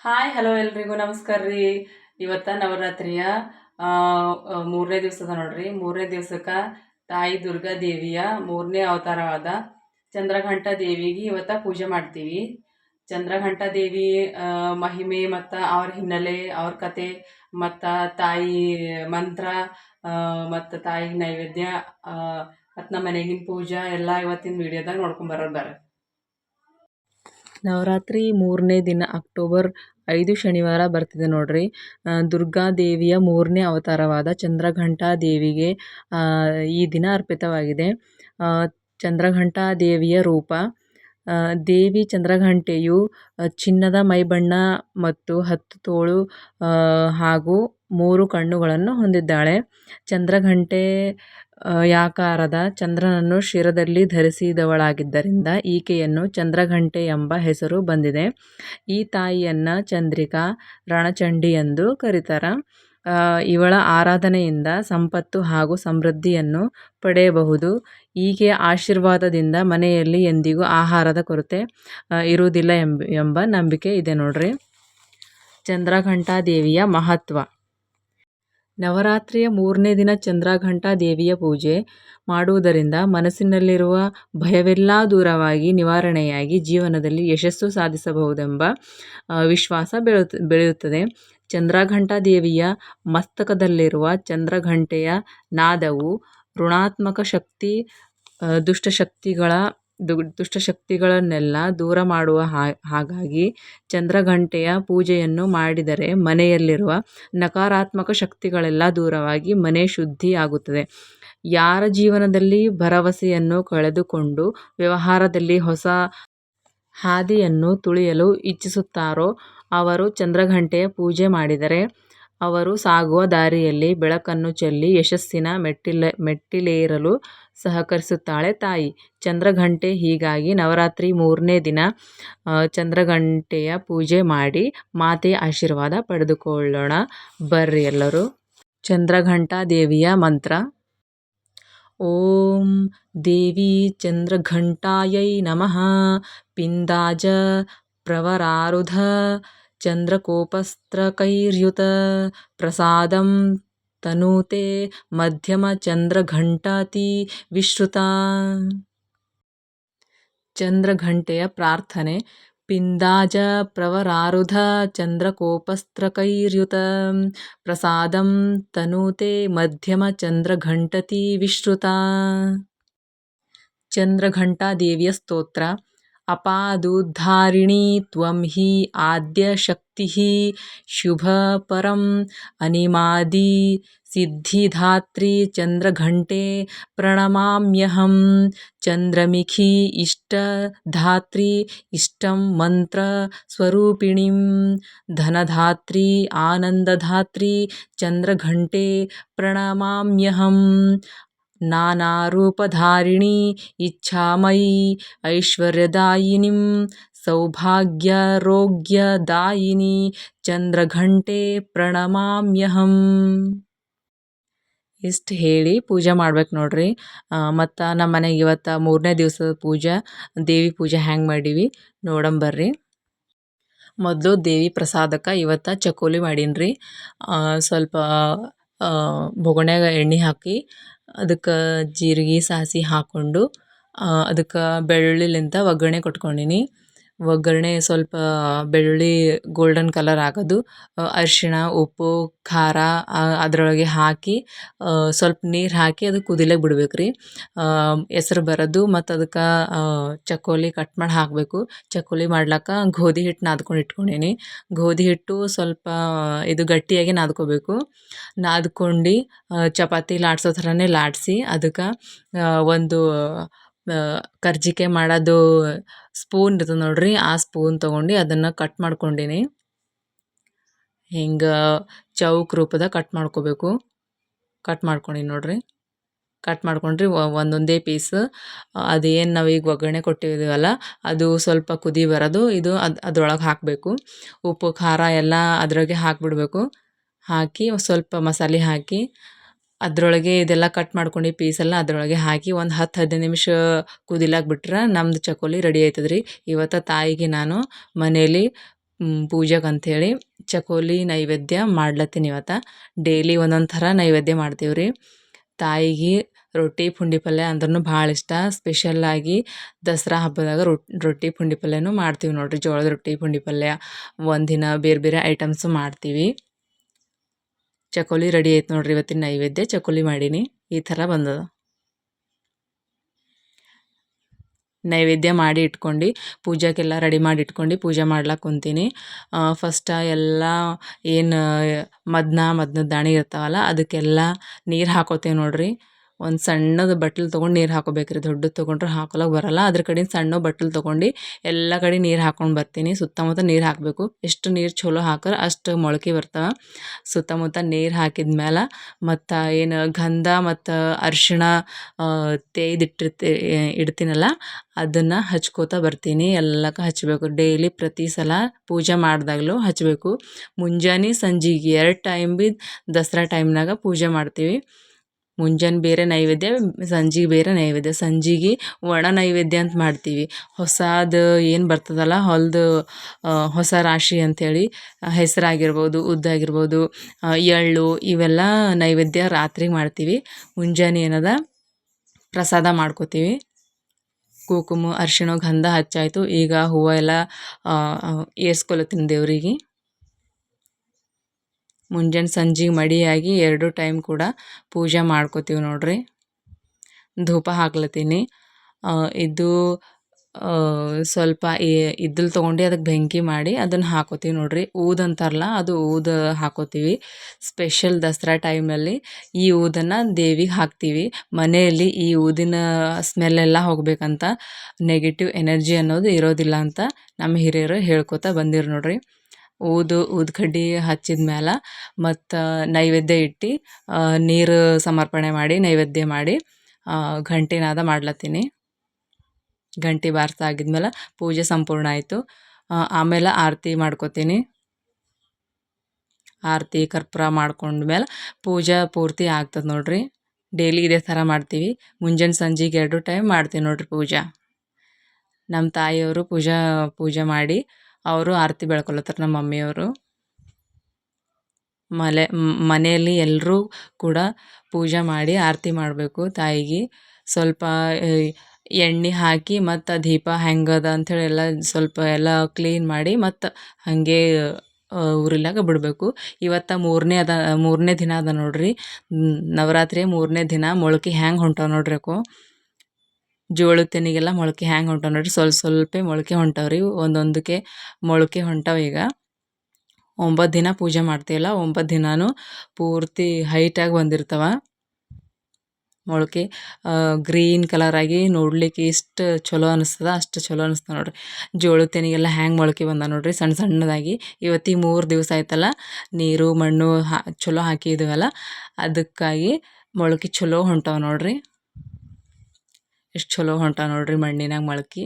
Hi hello ಎಲ್ರಿಗೂ, ನಮಸ್ಕಾರ ರೀ. ಇವತ್ತ ನವರಾತ್ರಿಯ ಮೂರನೇ ದಿವಸದ ನೋಡ್ರಿ. ಮೂರನೇ ದಿವಸಕ್ಕೆ ತಾಯಿ ದುರ್ಗಾ ದೇವಿಯ ಮೂರನೇ ಅವತಾರವಾದ ಚಂದ್ರಘಂಟ ದೇವಿಗೆ ಇವತ್ತ ಪೂಜೆ ಮಾಡ್ತೀವಿ. ಚಂದ್ರಘಂಟ ದೇವಿ ಮಹಿಮೆ ಮತ್ತು ಅವ್ರ ಹಿನ್ನೆಲೆ, ಅವ್ರ ಕತೆ ಮತ್ತು ತಾಯಿ ಮಂತ್ರ ಮತ್ತು ತಾಯಿ ನೈವೇದ್ಯ ಮತ್ತು ನಮ್ಮ ಮನೆಗಿನ ಪೂಜಾ ಎಲ್ಲ ಇವತ್ತಿನ ವಿಡಿಯೋದಾಗ ನೋಡ್ಕೊಂಬರೋರು ಬರ್ರಿ. ನವರಾತ್ರಿ ಮೂರನೇ ದಿನ ಅಕ್ಟೋಬರ್ ಐದು ಶನಿವಾರ ಬರ್ತಿದೆ ನೋಡ್ರಿ. ದುರ್ಗಾ ದುರ್ಗಾದೇವಿಯ ಮೂರನೇ ಅವತಾರವಾದ ಚಂದ್ರಘಂಟಾ ದೇವಿಗೆ ಈ ದಿನ ಅರ್ಪಿತವಾಗಿದೆ. ಚಂದ್ರಘಂಟಾ ದೇವಿಯ ರೂಪ ದೇವಿ ಚಂದ್ರಘಂಟೆಯು ಚಿನ್ನದ ಮೈಬಣ್ಣ ಮತ್ತು ಹತ್ತು ತೋಳು ಹಾಗೂ ಮೂರು ಕಣ್ಣುಗಳನ್ನು ಹೊಂದಿದ್ದಾಳೆ. ಚಂದ್ರಘಂಟೆ ಯಾಕಾರದ ಚಂದ್ರನನ್ನು ಶಿರದಲ್ಲಿ ಧರಿಸಿದವಳಾಗಿದ್ದರಿಂದ ಈಕೆಯನ್ನು ಚಂದ್ರಘಂಟೆ ಎಂಬ ಹೆಸರು ಬಂದಿದೆ. ಈ ತಾಯಿಯನ್ನು ಚಂದ್ರಿಕಾ, ರಣಚಂಡಿ ಎಂದು ಕರೀತಾರೆ. ಇವಳ ಆರಾಧನೆಯಿಂದ ಸಂಪತ್ತು ಹಾಗೂ ಸಮೃದ್ಧಿಯನ್ನು ಪಡೆಯಬಹುದು. ಈಕೆಯ ಆಶೀರ್ವಾದದಿಂದ ಮನೆಯಲ್ಲಿ ಎಂದಿಗೂ ಆಹಾರದ ಕೊರತೆ ಇರುವುದಿಲ್ಲ ಎಂಬ ಎಂಬ ನಂಬಿಕೆ ಇದೆ ನೋಡ್ರಿ. ಚಂದ್ರಘಂಟಾದೇವಿಯ ಮಹತ್ವ. ನವರಾತ್ರಿಯ ಮೂರನೇ ದಿನ ಚಂದ್ರಘಂಟಾ ದೇವಿಯ ಪೂಜೆ ಮಾಡುವುದರಿಂದ ಮನಸ್ಸಿನಲ್ಲಿರುವ ಭಯವೆಲ್ಲ ದೂರವಾಗಿ ನಿವಾರಣೆಯಾಗಿ ಜೀವನದಲ್ಲಿ ಯಶಸ್ಸು ಸಾಧಿಸಬಹುದೆಂಬ ವಿಶ್ವಾಸ ಬೆಳೆಯುತ್ತ ಬೆಳೆಯುತ್ತದೆ. ಚಂದ್ರಘಂಟಾ ದೇವಿಯ ಮಸ್ತಕದಲ್ಲಿರುವ ಚಂದ್ರಘಂಟೆಯ ನಾದವು ಋಣಾತ್ಮಕ ಶಕ್ತಿ ದುಷ್ಟಶಕ್ತಿಗಳ ದು, ದುಷ್ಟಶಕ್ತಿಗಳನ್ನೆಲ್ಲ ದೂರ ಮಾಡುವ ಹಾಗಾಗಿ ಚಂದ್ರಘಂಟೆಯ ಪೂಜೆಯನ್ನು ಮಾಡಿದರೆ ಮನೆಯಲ್ಲಿರುವ ನಕಾರಾತ್ಮಕ ಶಕ್ತಿಗಳೆಲ್ಲ ದೂರವಾಗಿ ಮನೆ ಶುದ್ಧಿಯಾಗುತ್ತದೆ. ಯಾರ ಜೀವನದಲ್ಲಿ ಭರವಸೆಯನ್ನು ಕಳೆದುಕೊಂಡು ವ್ಯವಹಾರದಲ್ಲಿ ಹೊಸ ಹಾದಿಯನ್ನು ತುಳಿಯಲು ಇಚ್ಛಿಸುತ್ತಾರೋ ಅವರು ಚಂದ್ರಘಂಟೆಯ ಪೂಜೆ ಮಾಡಿದರೆ ಅವರು ಸಾಗುವ ದಾರಿಯಲ್ಲಿ ಬೆಳಕನ್ನು ಚೆಲ್ಲಿ ಯಶಸ್ಸಿನ ಮೆಟ್ಟಿಲ, ಮೆಟ್ಟಿಲೇರಲು ಸಹಕರಿಸುತ್ತಾಳೆ. ತಾಯಿ, ಚಂದ್ರಘಂಟೆ ಹೀಗಾಗಿ ನವರಾತ್ರಿ ಮೂರನೇ ದಿನ ಚಂದ್ರಘಂಟೆಯ ಪೂಜೆ ಮಾಡಿ ಮಾತೆಯ ಆಶೀರ್ವಾದ ಪಡೆದುಕೊಳ್ಳೋಣ. ಬರ್ರಿ ಎಲ್ಲರೂ. ಚಂದ್ರಘಂಟಾ ದೇವಿಯ ಮಂತ್ರ. ಓಂ ದೇವಿ ಚಂದ್ರಘಂಟಾಯೈ ನಮಃ. ಪಿಂದಾಜ ಪ್ರವರಾರುಧ ಚಂದ್ರಕೋಪಸ್ತ್ರಕೈರ್ಯುತ ಪ್ರಸಾದಂ ತನೂತೆ ಮಧ್ಯಮ ಚಂದ್ರಘಂಟಾತಿ ವಿಶ್ರುತ ಚಂದ್ರಘಂಟೆಯ ಪ್ರಾರ್ಥನೆ ಪಿಂದಾಜ ಪ್ರವರಾರುಧ ಚಂದ್ರಕೋಪಸ್ತ್ರಕೈರ್ಯುತ ಪ್ರಸಾದಂ ತನೂತೆ ಮಧ್ಯಮ ಚಂದ್ರಘಂಟತಿ ವಿಶ್ರುತ ಚಂದ್ರಘಂಟಾ ದೇವಿಯ ಸ್ತೋತ್ರ ಅಪಾದುದ್ಧಾರಿಣಿ ತ್ವಂ ಹಿ ಆದ್ಯ ಶಕ್ತಿ ಶುಭ ಪರಂ ಅನಿಮಾದಿ ಸಿದ್ಧಿಧಾತ್ರಿ ಚಂದ್ರಘಂಟೆ ಪ್ರಣಮಾಮ್ಯಹಂ ಚಂದ್ರಮಿಖಿ ಇಷ್ಟಧಾತ್ರಿ ಇಷ್ಟಂ ಮಂತ್ರ ಸ್ವರೂಪಿಣಿಂ ಧನಧಾತ್ರಿ ಆನಂದಧಾತ್ರಿ ಚಂದ್ರಘಂಟೆ ಪ್ರಣಮಾಮ್ಯಹಂ ನಾನಾರೂಪಧಾರಿಣಿ ಇಚ್ಛಾಮಯಿ ಐಶ್ವರ್ಯದಾಯಿನಿಂ ಸೌಭಾಗ್ಯರೋಗ್ಯದಾಯಿನಿ ಚಂದ್ರಘಂಟೆ ಪ್ರಣಮಾಮ್ಯಹಂ. ಇಷ್ಟು ಹೇಳಿ ಪೂಜೆ ಮಾಡ್ಬೇಕು ನೋಡ್ರಿ. ಮತ್ತು ನಮ್ಮ ಮನೆಗೆ ಇವತ್ತು ಮೂರನೇ ದಿವಸದ ಪೂಜೆ. ದೇವಿ ಪೂಜೆ ಹ್ಯಾಂಗೆ ಮಾಡೀವಿ ನೋಡಂಬರ್ರಿ ಮೊದಲು ದೇವಿ ಪ್ರಸಾದಕ್ಕೆ ಇವತ್ತು ಚಕೋಲಿ ಮಾಡೀನಿ ರೀ ಸ್ವಲ್ಪ ಬೊಗಣ್ಯಾಗ ಎಣ್ಣೆ ಹಾಕಿ ಅದಕ್ಕೆ ಜೀರಿಗೆ ಸಾಸಿವೆ ಹಾಕ್ಕೊಂಡು ಅದಕ್ಕೆ ಬೆಳ್ಳುಳ್ಳಿಲಿಂದ ಒಗ್ಗರಣೆ ಕೊಟ್ಕೊಂಡೀನಿ. ಒಗ್ಗರಣೆ ಸ್ವಲ್ಪ ಬೆಳ್ಳುಳ್ಳಿ ಗೋಲ್ಡನ್ ಕಲರ್ ಆಗೋದು. ಅರಿಶಿಣ, ಉಪ್ಪು, ಖಾರ ಅದರೊಳಗೆ ಹಾಕಿ ಸ್ವಲ್ಪ ನೀರು ಹಾಕಿ ಅದು ಕುದಿಲಕ್ಕೆ ಬಿಡ್ಬೇಕು ರೀ ಹೆಸ್ರು ಬರೋದು ಮತ್ತು ಅದಕ್ಕೆ ಚಕೋಲಿ ಕಟ್ ಮಾಡಿ ಹಾಕಬೇಕು. ಚಕೋಲಿ ಮಾಡ್ಲಿಕ್ಕೆ ಗೋಧಿ ಹಿಟ್ಟು ನಾದ್ಕೊಂಡು ಇಟ್ಕೊಂಡೀನಿ. ಗೋಧಿ ಹಿಟ್ಟು ಸ್ವಲ್ಪ, ಇದು ಗಟ್ಟಿಯಾಗಿ ನಾದ್ಕೋಬೇಕು. ನಾದ್ಕೊಂಡು ಚಪಾತಿ ಲಾಡ್ಸೋ ಥರನೇ ಲಾಡಿಸಿ. ಅದಕ್ಕೆ ಒಂದು ಕರ್ಜಿಕೆ ಮಾಡೋದು ಸ್ಪೂನ್ ಇರ್ತದೆ ನೋಡ್ರಿ, ಆ ಸ್ಪೂನ್ ತೊಗೊಂಡು ಅದನ್ನು ಕಟ್ ಮಾಡ್ಕೊಂಡೀನಿ. ಹಿಂಗೆ ಚೌಕ್ ರೂಪದ ಕಟ್ ಮಾಡ್ಕೋಬೇಕು. ಕಟ್ ಮಾಡ್ಕೊಂಡಿನಿ ನೋಡ್ರಿ. ಕಟ್ ಮಾಡ್ಕೊಂಡ್ರಿ ಒಂದೊಂದೇ ಪೀಸ್ ಅದೇನು ನಾವು ಈಗ ಒಗ್ಗರಣೆ ಕೊಟ್ಟಿದ್ದೀವಲ್ಲ ಅದು ಸ್ವಲ್ಪ ಕುದಿ ಬರೋದು ಇದು ಅದು, ಅದ್ರೊಳಗೆ ಹಾಕಬೇಕು. ಉಪ್ಪು, ಖಾರ ಎಲ್ಲ ಅದ್ರಾಗೆ ಹಾಕಿಬಿಡ್ಬೇಕು. ಹಾಕಿ ಸ್ವಲ್ಪ ಮಸಾಲೆ ಹಾಕಿ ಅದರೊಳಗೆ ಇದೆಲ್ಲ ಕಟ್ ಮಾಡ್ಕೊಂಡು ಪೀಸೆಲ್ಲ ಅದರೊಳಗೆ ಹಾಕಿ ಒಂದು ಹತ್ತು ಹದಿನೈದು ನಿಮಿಷ ಕುದಿಲಾಕ ಬಿಟ್ರೆ ನಮ್ದು ಚಕೋಲಿ ರೆಡಿ ಆಯ್ತದ ರೀ ಇವತ್ತು ತಾಯಿಗೆ ನಾನು ಮನೇಲಿ ಪೂಜೆಗೆ ಅಂಥೇಳಿ ಚಕೋಲಿ ನೈವೇದ್ಯ ಮಾಡ್ಲತ್ತೀನಿ ಇವತ್ತು. ಡೈಲಿ ಒಂದೊಂದು ಥರ ನೈವೇದ್ಯ ಮಾಡ್ತೀವಿ ರೀ ತಾಯಿಗೆ ರೊಟ್ಟಿ, ಪುಂಡಿ ಪಲ್ಯ ಅಂದ್ರೂ ಭಾಳ ಇಷ್ಟ. ಸ್ಪೆಷಲ್ಲಾಗಿ ದಸರಾ ಹಬ್ಬದಾಗ ರೊಟ್ಟಿ, ಪುಂಡಿ ಪಲ್ಯನೂ ಮಾಡ್ತೀವಿ ನೋಡಿರಿ. ಜೋಳದ ರೊಟ್ಟಿ, ಪುಂಡಿ ಪಲ್ಯ, ಒಂದಿನ ಬೇರೆ ಬೇರೆ ಐಟಮ್ಸು ಮಾಡ್ತೀವಿ. ಚಕೋಲಿ ರೆಡಿ ಆಯ್ತು ನೋಡ್ರಿ ಇವತ್ತಿನ ನೈವೇದ್ಯ ಚಕೋಲಿ ಮಾಡೀನಿ. ಈ ಥರ ಬಂದದ. ನೈವೇದ್ಯ ಮಾಡಿ ಇಟ್ಕೊಂಡು ಪೂಜಾಕ್ಕೆಲ್ಲ ರೆಡಿ ಮಾಡಿ ಇಟ್ಕೊಂಡು ಪೂಜೆ ಮಾಡ್ಲಕ್ಕೆ ಕುಂತೀನಿ. ಫಸ್ಟ ಎಲ್ಲ ಏನು ಮದ್ನ ಮದ್ನದ ದಾಣಿ ಇರ್ತಾವಲ್ಲ, ಅದಕ್ಕೆಲ್ಲ ನೀರು ಹಾಕೋತೇವೆ ನೋಡ್ರಿ. ಒಂದು ಸಣ್ಣದ ಬಟ್ಲು ತೊಗೊಂಡು ನೀರು ಹಾಕೋಬೇಕ್ರಿ. ದೊಡ್ಡದು ತೊಗೊಂಡ್ರೆ ಹಾಕೊಳಕ್ಕೆ ಬರಲ್ಲ. ಅದ್ರ ಕಡೆ ಸಣ್ಣ ಬಟ್ಲು ತೊಗೊಂಡು ಎಲ್ಲ ಕಡೆ ನೀರು ಹಾಕೊಂಡು ಬರ್ತೀನಿ. ಸುತ್ತಮುತ್ತ ನೀರು ಹಾಕಬೇಕು. ಎಷ್ಟು ನೀರು ಚಲೋ ಹಾಕ್ರೆ ಅಷ್ಟು ಮೊಳಕೆ ಬರ್ತಾವೆ. ಸುತ್ತಮುತ್ತ ನೀರು ಹಾಕಿದ ಮೇಲೆ ಮತ್ತು ಏನು ಗಂಧ ಮತ್ತು ಅರಿಶಿಣ ತೇಯ್ದಿಟ್ಟಿರ್ತಿ ಇಡ್ತೀನಲ್ಲ ಅದನ್ನು ಹಚ್ಕೋತಾ ಬರ್ತೀನಿ. ಎಲ್ಲಕ್ಕೆ ಹಚ್ಚಬೇಕು ಡೈಲಿ ಪ್ರತಿ ಸಲ ಪೂಜೆ ಮಾಡಿದಾಗಲೂ ಹಚ್ಚಬೇಕು ಮುಂಜಾನೆ ಸಂಜೆಗೆ ಎರಡು ಟೈಮ್ ಭೀ ದಸರಾ ಟೈಮ್ನಾಗ ಪೂಜೆ ಮಾಡ್ತೀವಿ. ಮುಂಜಾನೆ ಬೇರೆ ನೈವೇದ್ಯ, ಸಂಜೆಗೆ ಬೇರೆ ನೈವೇದ್ಯ. ಸಂಜೆಗೆ ಒಣ ನೈವೇದ್ಯ ಅಂತ ಮಾಡ್ತೀವಿ. ಹೊಸದು ಏನು ಬರ್ತದಲ್ಲ, ಹೊಲ್ದು ಹೊಸ ರಾಶಿ ಅಂಥೇಳಿ ಹೆಸರಾಗಿರ್ಬೋದು, ಉದ್ದಾಗಿರ್ಬೋದು ಎಳ್ಳು ಇವೆಲ್ಲ ನೈವೇದ್ಯ ರಾತ್ರಿ ಮಾಡ್ತೀವಿ. ಮುಂಜಾನೆ ಏನದ? ಪ್ರಸಾದ ಮಾಡ್ಕೋತೀವಿ. ಕುಂಕುಮ, ಅರಿಶಿಣ, ಗಂಧ ಹಚ್ಚಾಯಿತು. ಈಗ ಹೂವು ಎಲ್ಲ ಏರ್ಸ್ಕೊಳತ್ತೀನಿ ದೇವರಿಗೆ. ಮುಂಜಾನೆ ಸಂಜೆಗೆ ಮಡಿಯಾಗಿ ಎರಡು ಟೈಮ್ ಕೂಡ ಪೂಜೆ ಮಾಡ್ಕೋತೀವಿ ನೋಡ್ರಿ. ಧೂಪ ಹಾಕ್ಲತ್ತೀನಿ. ಇದು ಸ್ವಲ್ಪ ಇದ್ದಲ್ ತೊಗೊಂಡು ಅದಕ್ಕೆ ಬೆಂಕಿ ಮಾಡಿ ಅದನ್ನು ಹಾಕೋತೀವಿ ನೋಡ್ರಿ. ಊದ್ ಅಂತಾರಲ್ಲ, ಅದು ಊದ ಹಾಕೋತೀವಿ. ಸ್ಪೆಷಲ್ ದಸರಾ ಟೈಮಲ್ಲಿ ಈ ಊದನ್ನು ದೇವಿಗೆ ಹಾಕ್ತೀವಿ. ಮನೆಯಲ್ಲಿ ಈ ಊದಿನ ಸ್ಮೆಲ್ಲೆಲ್ಲ ಹೋಗಬೇಕಂತ ನೆಗೆಟಿವ್ ಎನರ್ಜಿ ಅನ್ನೋದು ಇರೋದಿಲ್ಲ ಅಂತ ನಮ್ಮ ಹಿರಿಯರು ಹೇಳ್ಕೊತಾ ಬಂದಿರು ನೋಡಿರಿ. ಊದು ಊದ್ಕಡ್ಡಿ ಹಚ್ಚಿದ ಮೇಲೆ ಮತ್ತು ನೈವೇದ್ಯ ಇಟ್ಟು ನೀರು ಸಮರ್ಪಣೆ ಮಾಡಿ, ನೈವೇದ್ಯ ಮಾಡಿ ಘಂಟಿನಾದ ಮಾಡ್ಲತ್ತೀನಿ. ಗಂಟೆ ಬಾರ್ಸಾಗಿದ್ಮೇಲೆ ಪೂಜೆ ಸಂಪೂರ್ಣ ಆಯಿತು. ಆಮೇಲೆ ಆರತಿ ಮಾಡ್ಕೋತೀನಿ. ಆರತಿ, ಕರ್ಪೂರ ಮಾಡ್ಕೊಂಡ್ಮೇಲೆ ಪೂಜೆ ಪೂರ್ತಿ ಆಗ್ತದೆ ನೋಡ್ರಿ. ಡೈಲಿ ಇದೇ ಥರ ಮಾಡ್ತೀವಿ. ಮುಂಜಾನೆ ಸಂಜೆಗೆ ಎರಡು ಟೈಮ್ ಮಾಡ್ತೀವಿ ನೋಡ್ರಿ ಪೂಜೆ. ನಮ್ಮ ತಾಯಿಯವರು ಪೂಜಾ, ಪೂಜೆ ಮಾಡಿ ಅವರು ಆರತಿ ಬೆಳ್ಕೊಳತ್ತಾರೆ ನಮ್ಮ ಮಮ್ಮಿಯವರು. ಮಲೆ ಮನೆಯಲ್ಲಿ ಎಲ್ಲರೂ ಕೂಡ ಪೂಜೆ ಮಾಡಿ ಆರತಿ ಮಾಡಬೇಕು ತಾಯಿಗೆ. ಸ್ವಲ್ಪ ಎಣ್ಣೆ ಹಾಕಿ ಮತ್ತು ದೀಪ ಹೆಂಗದ ಅಂಥೇಳಿ ಎಲ್ಲ ಸ್ವಲ್ಪ ಎಲ್ಲ ಕ್ಲೀನ್ ಮಾಡಿ ಮತ್ತು ಹಾಗೆ ಉರಿಲಾಗ ಬಿಡಬೇಕು. ಇವತ್ತು ಮೂರನೇ ಅದ, ಮೂರನೇ ದಿನ ಅದ ನೋಡ್ರಿ. ನವರಾತ್ರಿ ಮೂರನೇ ದಿನ ಮೊಳಕೆ ಹ್ಯಾಂಗೆ ಹೊಂಟಾವೆ ನೋಡ್ರಿ ಅಕ್ಕೋ ಜೋಳದ ತೆನಿಗೆಲ್ಲ ಮೊಳಕೆ ಹ್ಯಾಂಗೆ ಹೊಂಟಾವೆ ನೋಡಿರಿ? ಸ್ವಲ್ಪ ಸ್ವಲ್ಪ ಮೊಳಕೆ ಹೊಂಟಾವ್ರಿ. ಒಂದೊಂದಕ್ಕೆ ಮೊಳಕೆ ಹೊಂಟಾವೆ ಈಗ. ಒಂಬತ್ತು ದಿನ ಪೂಜೆ ಮಾಡ್ತೀವಲ್ಲ, ಒಂಬತ್ತು ದಿನಾನು ಪೂರ್ತಿ ಹೈಟಾಗಿ ಬಂದಿರ್ತಾವ. ಮೊಳಕೆ ಗ್ರೀನ್ ಕಲರಾಗಿ ನೋಡ್ಲಿಕ್ಕೆ ಎಷ್ಟು ಚಲೋ ಅನಿಸ್ತದ, ಅಷ್ಟು ಚಲೋ ಅನಿಸ್ತದೆ ನೋಡ್ರಿ. ಜೋಳದ ತೆನಿಗೆಲ್ಲ ಹ್ಯಾಂಗೆ ಮೊಳಕೆ ಬಂದ ನೋಡ್ರಿ? ಸಣ್ಣ ಸಣ್ಣದಾಗಿ. ಇವತ್ತಿ ಮೂರು ದಿವಸ ಆಯ್ತಲ್ಲ, ನೀರು, ಮಣ್ಣು ಹಾ, ಚಲೋ ಹಾಕಿದ್ದೀವಲ್ಲ ಅದಕ್ಕಾಗಿ ಮೊಳಕೆ ಚಲೋ ಹೊಂಟಾವೆ ನೋಡಿರಿ. ಎಷ್ಟು ಚಲೋ ಹೊಂಟ ನೋಡ್ರಿ ಮಣ್ಣಿನಾಗ ಮೊಳ್ಕೆ.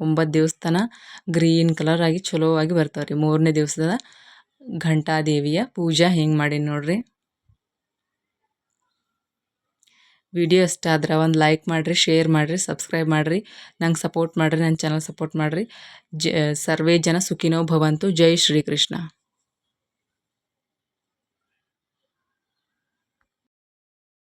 ಒಂಬತ್ತು ದಿವಸತನ ಗ್ರೀನ್ ಕಲರ್ ಆಗಿ ಚಲೋ ಆಗಿ ಬರ್ತಾವೆ ರೀ ಮೂರನೇ ದಿವಸದ ಘಂಟಾದೇವಿಯ ಪೂಜಾ ಹಿಂಗೆ ಮಾಡೀನಿ ನೋಡ್ರಿ. ವಿಡಿಯೋ ಇಷ್ಟ ಆದ್ರೆ ಒಂದು ಲೈಕ್ ಮಾಡಿರಿ, ಶೇರ್ ಮಾಡಿರಿ, ಸಬ್ಸ್ಕ್ರೈಬ್ ಮಾಡಿರಿ. ನಂಗೆ ಸಪೋರ್ಟ್ ಮಾಡಿರಿ ನನ್ನ ಚಾನಲ್ ಸಪೋರ್ಟ್ ಮಾಡಿರಿ. ಜ, ಸರ್ವೇ ಜನ ಸುಖಿನೋ ಭವಂತು. ಜೈ ಶ್ರೀಕೃಷ್ಣ.